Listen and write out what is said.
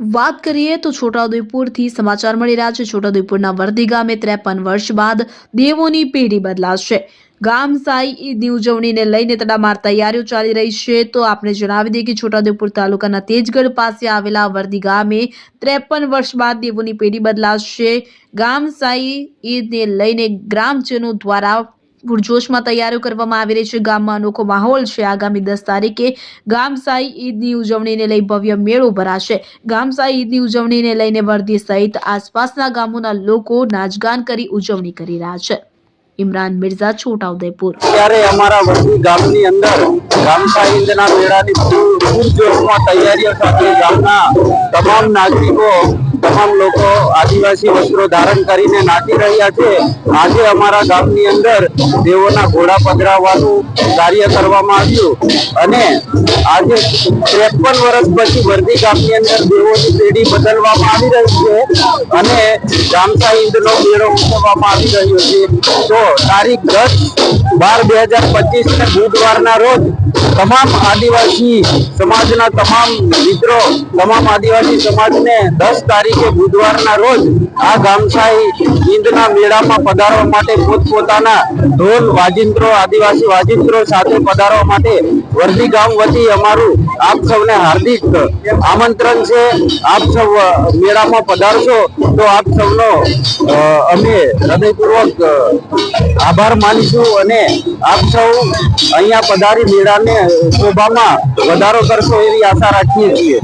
વાત કરીએ તો છોટાઉદેપુરથી સમાચાર મળી રહ્યા છે. છોટાઉદેપુરના વર્ધી ગામે ત્રેપન વર્ષ બાદ દેવોની પેઢી બદલાશે. ગામ સાઈ ઈદની ઉજવણીને લઈને તડામાર તૈયારીઓ ચાલી રહી છે. તો આપણે જણાવી દઈએ કે છોટાઉદેપુર તાલુકાના તેજગઢ પાસે આવેલા વર્ધી ગામે ત્રેપન વર્ષ બાદ દેવોની પેઢી બદલાશે. ગામ સાઈ ઈદને લઈને ગ્રામજનો દ્વારા પૂરજોશમાં તૈયારીઓ કરવામાં આવી રહી છે. ગામમાં અનોખો માહોલ છે. આગામી દસ તારીખે ગામસાઈ ઈદની ઉજવણીને લઈ ભવ્ય મેળો ભરાશે. ગામસાઈ ઈદની ઉજવણીને લઈને વર્ધી સહિત આસપાસના ગામોના લોકો નાચગાન કરી ઉજવણી કરી રહ્યા છે. ઇમરાન મિર્ઝા છોટાઉદેપુર ત્યારે અમારા વડવી ગામની અંદર ગામસાઈ ઈદના મેળાની પૂરજોશમાં તૈયારીઓ સાથે ગામના તમામ નાગરિકો તમામ લોકો આદિવાસી વસ્ત્રો ધારણ કરીને નાચી રહ્યા છે. આજે અમારા ગામની અંદર દેવોના ઘોડા પધરાવવાનું કાર્ય કરવામાં આવ્યું અને આજે ત્રેપન વર્ષ પછી વરદી ગામની અંદર દેવોની પેઢી બદલવામાં આવી રહી છે અને ગામસા ઈદનો મેળો ઉજવવામાં આવી રહ્યો છે. તો તારીખ દસ બાર બે હજાર પચીસ ને બુધવારના રોજ તમામ આદિવાસી સમાજના તમામ મિત્રો, તમામ આદિવાસી સમાજને દસ તારીખે બુધવારના રોજ આ ગામસાઈ ઈદના મેળામાં પધારવા માટે પોતપોતાના ઢોલ વાજિંત્રો, આદિવાસી વાજિંત્રો સાથે પધારવા માટે વર્ધી ગામ વતી અમારું આપ સૌને હાર્દિક આમંત્રણ છે. આપ સૌ મેળામાં પધારશો તો આપ સૌનો અ, અમે હૃદયપૂર્વક આભાર માનીશું અને આપ સૌ અહીંયા પધારી મેળાને શોભામાં વધારો કરશો એવી આશા રાખીએ છીએ.